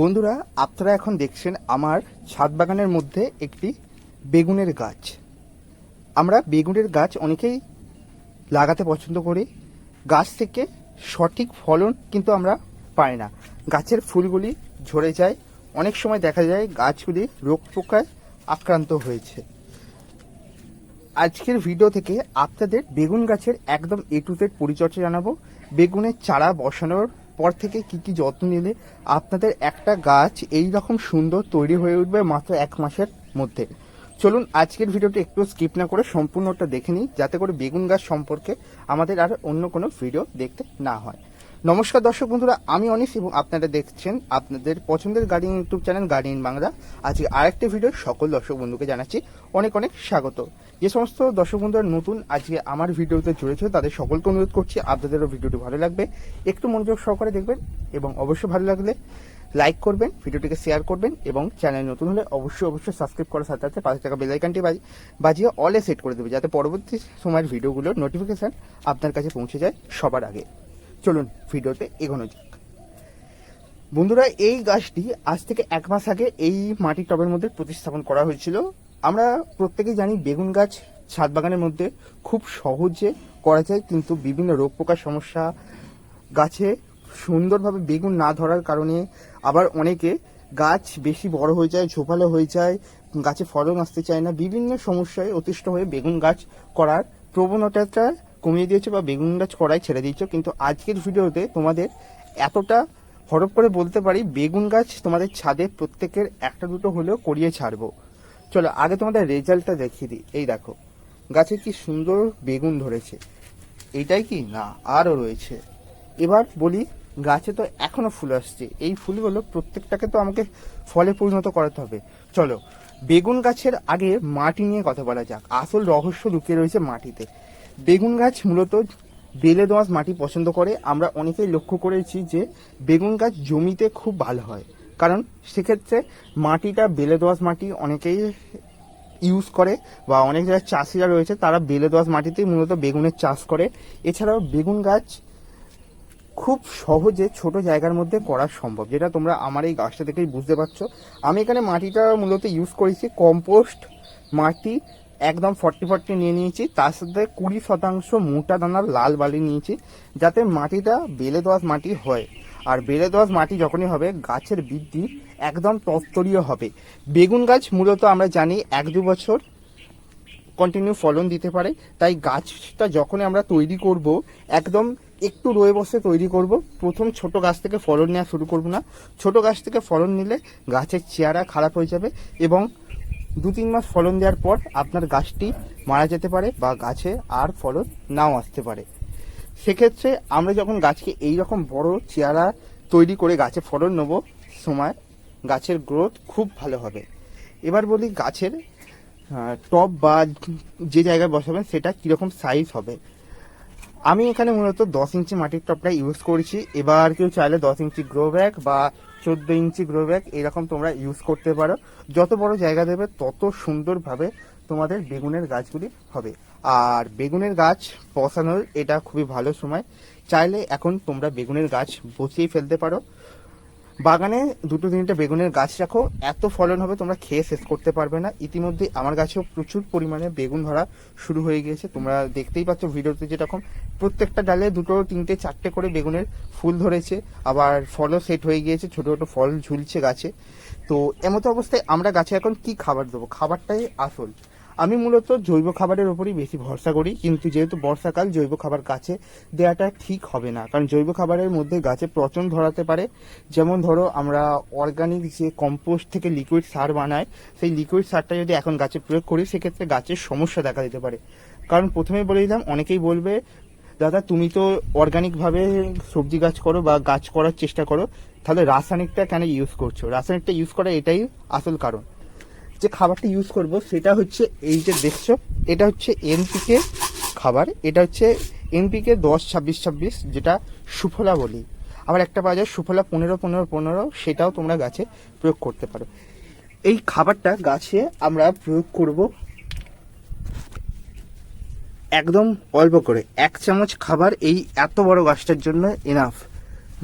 বন্ধুরা, আপনারা এখন দেখছেন আমার ছাদ বাগানের মধ্যে একটি বেগুনের গাছ। আমরা বেগুনের গাছ অনেকেই লাগাতে পছন্দ করি। গাছ থেকে সঠিক ফলন কিন্তু আমরা পাই না। গাছের ফুলগুলি ঝরে যায়। অনেক সময় দেখা যায় গাছগুলি রোগ পোকায় আক্রান্ত হয়েছে। আজকের ভিডিও থেকে আপনাদের বেগুন গাছের একদম এ টু পরিচর্যা জানাব। বেগুনের চারা বসানোর পর থেকে কি কি যত্ন নিলে আপনাদের একটা গাছ এই রকম সুন্দর তৈরি হয়ে উঠবে মাত্র এক মাসের মধ্যে। চলুন আজকের ভিডিওটি একটু স্কিপ না করে সম্পূর্ণটা দেখে নিই, যাতে করে বেগুন গাছ সম্পর্কে আমাদের আর অন্য কোনো ভিডিও দেখতে না হয়। নমস্কার দর্শক বন্ধুরা, আমি অনিশ এবং আপনারা দেখছেন আপনাদের পছন্দের গার্ডিং ইউটিউব চ্যানেল গার্ডিং বাংলা। আজকে আরেকটি ভিডিও সকল দর্শক বন্ধুকে জানাচ্ছি অনেক অনেক স্বাগত। যে সমস্ত দর্শক বন্ধুরা নতুন আজকে আমার ভিডিওতে জুড়েছে, তাদের সকলকে অনুরোধ করছি আপনাদেরও ভিডিওটি ভালো লাগবে। একটু মনোযোগ সহকারে দেখবেন এবং অবশ্যই ভালো লাগলে লাইক করবেন, ভিডিওটিকে শেয়ার করবেন এবং চ্যানেল নতুন হলে অবশ্যই অবশ্যই সাবস্ক্রাইব করার সাথে সাথে পাঁচ টাকা বেলাইকানটি বাজিয়ে অলে সেট করে দেবে, যাতে পরবর্তী সময়ের ভিডিওগুলোর নোটিফিকেশান আপনার কাছে পৌঁছে যায় সবার আগে। চলুন ভিডিওতে এগোনো যাক। বন্ধুরা, এই গাছটি আজ থেকে এক মাস আগে এই মাটির টবের মধ্যে প্রতিস্থাপন করা হয়েছিল। আমরা প্রত্যেকেই জানি বেগুন গাছ ছাদ বাগানের মধ্যে খুব সহজে করা যায়, কিন্তু বিভিন্ন রোগ পোকার সমস্যা গাছে সুন্দরভাবে বেগুন না ধরার কারণে আবার অনেকে গাছ বেশি বড় হয়ে যায়, ঝোপালো হয়ে যায়, গাছে ফলন আসতে চায় না। বিভিন্ন সমস্যায় অতিষ্ঠ হয়ে বেগুন গাছ করার প্রবণতাটা কমিয়ে দিয়েছে বা বেগুন গাছ করাই ছেড়ে দিয়েছে, কিন্তু আজকের ভিডিওতে তোমাদের এতটা হরপ করে বলতে পারি, বেগুন গাছ তোমাদের ছাদে প্রত্যেকের একটা দুটো হলেও করিয়ে ছাড়বো। চলো আগে তোমাদের রেজাল্টটা দেখিয়ে দিই। এই দেখো, গাছে কি সুন্দর বেগুন ধরেছে। এইটাই কি? না, আরও রয়েছে। এবার বলি, গাছে তো এখনও ফুল আসছে। এই ফুলগুলো প্রত্যেকটাকে তো আমাকে ফলে পরিণত করাতে হবে। চলো, বেগুন গাছের আগে মাটি নিয়ে কথা বলা যাক। আসল রহস্য লুকিয়ে রয়েছে মাটিতে। বেগুন গাছ মূলত বেলে দোঁয়াশ মাটি পছন্দ করে। আমরা অনেকেই লক্ষ্য করেছি যে বেগুন গাছ জমিতে খুব ভালো হয়। কারণ সেক্ষেত্রে মাটিটা বেলে দোঁয়াশ মাটি অনেকেই ইউজ করে বা অনেক জায়গায় চাষিরা রয়েছে, তারা বেলে দোয়াশ মাটিতেই মূলত বেগুনের চাষ করে। এছাড়াও বেগুন গাছ খুব সহজে ছোট জায়গার মধ্যে করা সম্ভব, যেটা তোমরা আমার এই গাছটা থেকেই বুঝতে পারছ। আমি এখানে মাটিটা মূলত ইউজ করেছি কম্পোস্ট মাটি একদম ফর্টি ফর্টি নিয়ে নিয়েছি। তার সাথে কুড়ি শতাংশ মোটা দানার লাল বালি নিয়েছি, যাতে মাটিটা বেলে দোয়াশ মাটি হয়। আর বেলে দোয়াশ মাটি যখনই হবে, গাছের বৃদ্ধি একদম তস্তরীয় হবে। বেগুন গাছ মূলত আমরা জানি এক দু বছর কন্টিনিউ ফলন দিতে পারে। তাই গাছটা যখনই আমরা তৈরি করব, একদম একটু রয়ে বসে তৈরি করব, প্রথম ছোট গাছ থেকে ফলন নেওয়া শুরু করব না। ছোট গাছ থেকে ফলন নিলে গাছের চেহারা খারাপ হয়ে যাবে এবং দু তিন মাস ফলন দেওয়ার পর আপনার গাছটি মারা যেতে পারে বা গাছে আর ফলন নাও আসতে পারে। সেক্ষেত্রে আমরা যখন গাছকে এই রকম বড় চেয়ারা তৈরি করে গাছে ফলন নেব, সময় গাছের গ্রোথ খুব ভালো হবে। এবার বলি গাছের টপ বা যে জায়গায় বসাবেন সেটা কীরকম সাইজ হবে। আমি এখানে মূলত দশ ইঞ্চি মাটির টপটা ইউজ করেছি। এবার কেউ চাইলে দশ ইঞ্চি গ্রো ব্যাগ বা চোদ্দ ইঞ্চি গ্রো ব্যাগ এরকম তোমরা ইউজ করতে পারো। যত বড় জায়গা দেবে, তত সুন্দরভাবে তোমাদের বেগুনের গাছগুলি হবে। আর বেগুনের গাছ বসানোর এটা খুবই ভালো সময়। চাইলে এখন তোমরা বেগুনের গাছ বসিয়ে ফেলতে পারো। বাগানে দুটো তিনটে বেগুনের গাছ রাখো। এত ফলন হবে, তোমরা খেয়ে শেষ করতে পারবে না। ইতিমধ্যে আমার গাছেও প্রচুর পরিমাণে বেগুন ধরা শুরু হয়ে গিয়েছে। তোমরা দেখতেই পাচ্ছ ভিডিওতে যেরকম প্রত্যেকটা ডালে দুটো, তিনটে, চারটে করে বেগুনের ফুল ধরেছে। আবার ফলও সেট হয়ে গিয়েছে, ছোট ছোট ফল ঝুলছে গাছে। তো এমতো অবস্থায় আমরা গাছে এখন কি খাবার দেবো? খাবারটাই আসল। আমি মূলত জৈব খাবারের উপরই বেশি ভরসা করি, কিন্তু যেহেতু বর্ষাকাল, জৈব খাবার গাছে দেওয়াটা ঠিক হবে না। কারণ জৈব খাবারের মধ্যে গাছে পচন ধরাতে পারে। যেমন ধরো, আমরা অর্গানিক যে কম্পোস্ট থেকে লিকুইড সার বানাই, সেই লিকুইড সারটা যদি এখন গাছে প্রয়োগ করি, সেক্ষেত্রে গাছের সমস্যা দেখা দিতে পারে। কারণ প্রথমে বলে দিলাম, অনেকেই বলবে, দাদা, তুমি তো অর্গানিকভাবে সবজি গাছ করো বা গাছ করার চেষ্টা করো, তাহলে রাসায়নিকটা কেন ইউজ করছ? রাসায়নিকটা ইউজ করা এটাই আসল কারণ। যে খাবারটা ইউজ করব সেটা হচ্ছে এই যে দেখছ, এটা হচ্ছে এনপিকে খাবার, এটা হচ্ছে এনপিকে দশ, ছাব্বিশ ছাব্বিশ, যেটা সুফলা বলি। আবার একটা পাওয়া যায় সুফলা পনেরো পনেরো পনেরো, সেটাও তোমরা গাছে প্রয়োগ করতে পারো। এই খাবারটা গাছে আমরা প্রয়োগ করব একদম অল্প করে। এক চামচ খাবার এই এত বড় গাছটার জন্য এনাফ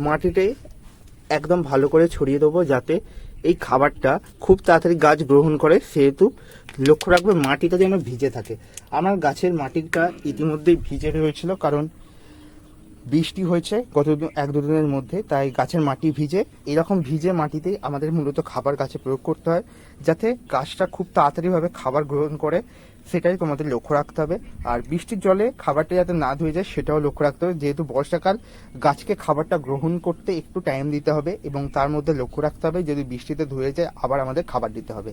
মাটিতে একদম ভালো করে ছড়িয়ে দেবো যাতে এই খাবারটা খুব তাড়াতাড়ি গাছ গ্রহণ করে, সেহেতু লক্ষ্য রাখবে মাটিটা যেন ভিজে থাকে। আমার গাছের মাটিটা ইতিমধ্যেই ভিজে রয়েছিল কারণ বৃষ্টি হয়েছে গত এক দুদিনের মধ্যে, তাই গাছের মাটি ভিজে, এরকম ভিজে মাটিতেই আমাদের মূলত খাবার গাছে প্রয়োগ করতে হয়, যাতে গাছটা খুব তাড়াতাড়িভাবে খাবার গ্রহণ করে সেটাই তোমাদের লক্ষ্য রাখতে হবে। আর বৃষ্টির জলে খাবারটা যাতে না ধুয়ে যায়, সেটাও লক্ষ্য রাখতে হবে। যেহেতু বর্ষাকাল, গাছকে খাবারটা গ্রহণ করতে একটু টাইম দিতে হবে এবং তার মধ্যে লক্ষ্য রাখতে হবে, যদি বৃষ্টিতে ধুয়ে যায়, আবার আমাদের খাবার দিতে হবে।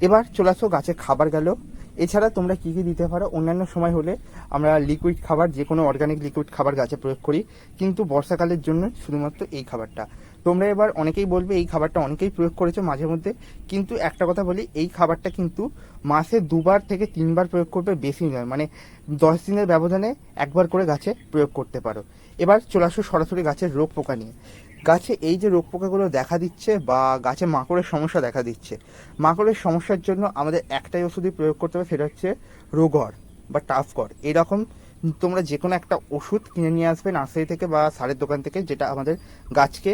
এবার চলে আসো, গাছে খাবার গেল। এছাড়া তোমরা কি কি দিতে পারো? অন্যান্য সময় হলে আমরা লিকুইড খাবার যে কোনো অর্গানিক লিকুইড খাবার গাছে প্রয়োগ করি। কিন্তু বর্ষাকালের জন্য শুধুমাত্র এই খাবারটা। তোমরা এবার অনেকেই বলবে এই খাবারটা অনেকেই প্রয়োগ করেছ মাঝে মধ্যে, কিন্তু একটা কথা বলি, এই খাবারটা কিন্তু মাসে দুবার থেকে তিনবার প্রয়োগ করবে বেশি নয় মানে দশ দিনের ব্যবধানে একবার করে গাছে প্রয়োগ করতে পারো। এবার চলে আসো সরাসরি গাছের রোগ পোকা নিয়ে। গাছে এই যে রোগ পোকাগুলো দেখা দিচ্ছে বা গাছে মাকড়ের সমস্যা দেখা দিচ্ছে, মাকড়ের সমস্যার জন্য আমাদের একটাই ওষুধই প্রয়োগ করতে হবে, সেটা হচ্ছে রোগর বা টাফকর। এরকম তোমরা যে কোনো একটা ওষুধ কিনে নিয়ে আসবে নার্সারি থেকে বা সারের দোকান থেকে, যেটা আমাদের গাছকে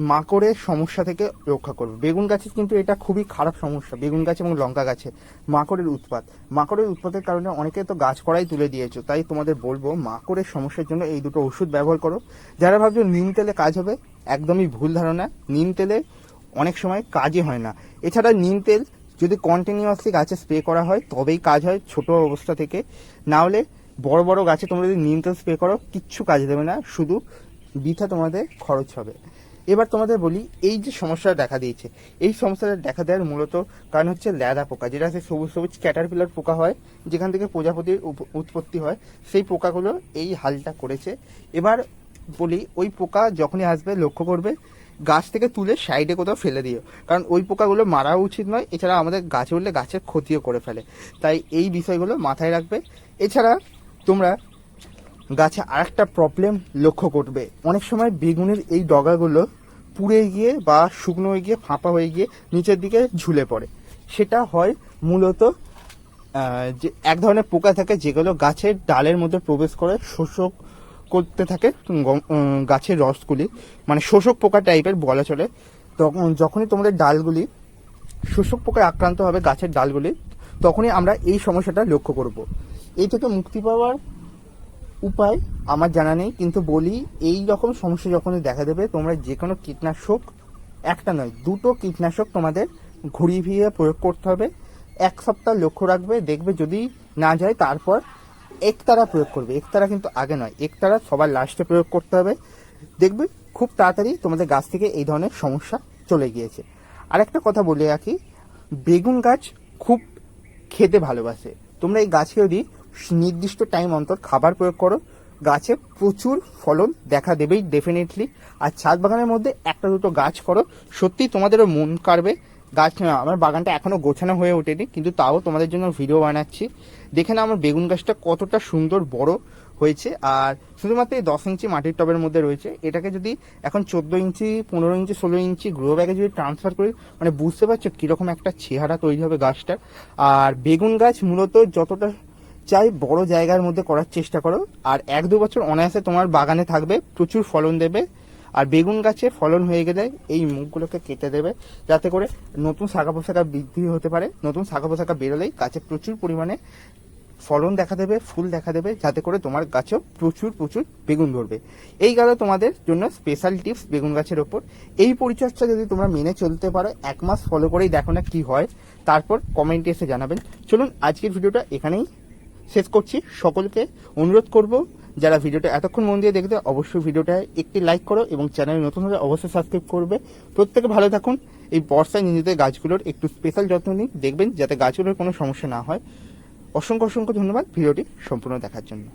মাকড়ের সমস্যা থেকে রক্ষা করবে। বেগুন গাছের কিন্তু এটা খুবই খারাপ সমস্যা। বেগুন গাছ এবং লঙ্কা গাছে মাকড়ের উৎপাত। মাকড়ের উৎপাতের কারণে অনেকে তো গাছ করাই তুলে দিয়েছ, তাই তোমাদের বলব মাকড়ের সমস্যার জন্য এই দুটো ওষুধ ব্যবহার করো। যারা ভাবছ নিম তেলে কাজ হবে, একদমই ভুল ধারণা। নিম তেলে অনেক সময় কাজই হয় না। এছাড়া নিম তেল যদি কন্টিনিউয়াসলি গাছে স্প্রে করা হয়, তবেই কাজ হয় ছোট অবস্থা থেকে। না হলে বড় বড় গাছে তোমরা যদি নিম তেল স্প্রে করো, কিচ্ছু কাজ দেবে না। শুধু বৃথা তোমাদের খরচ হবে। এবার তোমাদের বলি, এই যে সমস্যাটা দেখা দিয়েছে, এই সমস্যাটা দেখা দেওয়ার মূলত কারণ হচ্ছে ল্যাদা পোকা, যেটা হচ্ছে সবুজ সবুজ ক্যাটারপিলার পোকা হয়, যেখান থেকে প্রজাপতির উৎপত্তি হয়, সেই পোকাগুলো এই হালটা করেছে। এবার বলি, ওই পোকা যখনই আসবে, লক্ষ্য করবে, গাছ থেকে তুলে সাইডে কোথাও ফেলে দিও। কারণ ওই পোকাগুলো মারা উচিত নয়, এছাড়া আমাদের গাছে উঠলে গাছের ক্ষতিও করে ফেলে। তাই এই বিষয়গুলো মাথায় রাখবে। এছাড়া তোমরা গাছে আরেকটা প্রবলেম লক্ষ্য করবে। অনেক সময় বেগুনের এই ডগাগুলো পুড়ে গিয়ে বা শুকনো হয়ে গিয়ে, ফাঁপা হয়ে গিয়ে নিচের দিকে ঝুলে পড়ে। সেটা হয় মূলত যে এক ধরনের পোকা থাকে যেগুলো গাছের ডালের মধ্যে প্রবেশ করে শোষক করতে থাকে গাছের রসগুলি। মানে শোষক পোকা টাইপের বলা চলে। তখন যখনই তোমাদের ডালগুলি শোষক পোকায় আক্রান্ত হবে গাছের ডালগুলি, তখনই আমরা এই সমস্যাটা লক্ষ্য করব। এই থেকে মুক্তি পাওয়ার উপায় আমার জানা নেই, কিন্তু বলি, এই রকম সমস্যা যখনই দেখা দেবে, তোমরা যে কোনো কীটনাশক, একটা নয়, দুটো কীটনাশক তোমাদের ঘুরিয়ে ফিরিয়ে প্রয়োগ করতে হবে। এক সপ্তাহ লক্ষ্য রাখবে, দেখবে যদি না যায়, তারপর একতারা প্রয়োগ করবে। একতারা কিন্তু আগে নয়, একতারা সবার লাস্টে প্রয়োগ করতে হবে। দেখবে খুব তাড়াতাড়ি তোমাদের গাছ থেকে এই ধরনের সমস্যা চলে গিয়েছে। আরেকটা কথা বলে রাখি, বেগুন গাছ খুব খেতে ভালোবাসে। তোমরা এই গাছে যদি নির্দিষ্ট টাইম অন্তর খাবার প্রয়োগ করো। গাছে প্রচুর ফলন দেখা দেবেই ডেফিনেটলি আর ছাদ বাগানের মধ্যে একটা দুটো গাছ করো। সত্যি তোমাদেরও মন কাড়বে। গাছ আমার বাগানটা এখনও গোছানো হয়ে ওঠেনি, কিন্তু তাও তোমাদের জন্য ভিডিও বানাচ্ছি। দেখে না আমার বেগুন গাছটা কতটা সুন্দর বড় হয়েছে। আর শুধুমাত্র এই দশ ইঞ্চি মাটির টবের মধ্যে রয়েছে। এটাকে যদি এখন চোদ্দ ইঞ্চি, পনেরো ইঞ্চি, ষোলো ইঞ্চি গ্রো ব্যাগে যদি ট্রান্সফার করি মানে বুঝতে পারছ কীরকম একটা চেহারা তৈরি হবে গাছটার। আর বেগুন গাছ মূলত যতটা চাই বড় জায়গার মধ্যে করার চেষ্টা করো। আর এক দু বছর অনায়াসে তোমার বাগানে থাকবে, প্রচুর ফলন দেবে। আর বেগুন গাছে ফলন হয়ে গেলে এই মুখগুলোকে কেটে দেবে, যাতে করে নতুন শাখা পোশাকা বৃদ্ধি হতে পারে। নতুন শাখা পোশাকা বেরোলেই গাছে প্রচুর পরিমাণে ফলন দেখা দেবে, ফুল দেখা দেবে, যাতে করে তোমার গাছেও প্রচুর প্রচুর বেগুন ধরবে। এই গেল তোমাদের জন্য স্পেশাল টিপস বেগুন গাছের ওপর। এই পরিচর্যা যদি তোমরা মেনে চলতে পারো, এক মাস ফলো করেই দেখো না কি হয়। তারপর কমেন্টে এসে জানাবেন। চলুন আজকের ভিডিওটা এখানেই শেষ করছি। সকলকে অনুরোধ করব, যারা ভিডিওটা এতক্ষণ মন দিয়ে দেখবে, অবশ্যই ভিডিওটায় একটি লাইক করো এবং চ্যানেল নতুন হলে অবশ্যই সাবস্ক্রাইব করবে। প্রত্যেকে ভালো থাকুন। এই বর্ষায় নিজেদের গাছগুলোর একটু স্পেশাল যত্ন নিন, দেখবেন যাতে গাছগুলোর কোনো সমস্যা না হয়। অসংখ্য অসংখ্য ধন্যবাদ ভিডিওটি সম্পূর্ণ দেখার জন্য।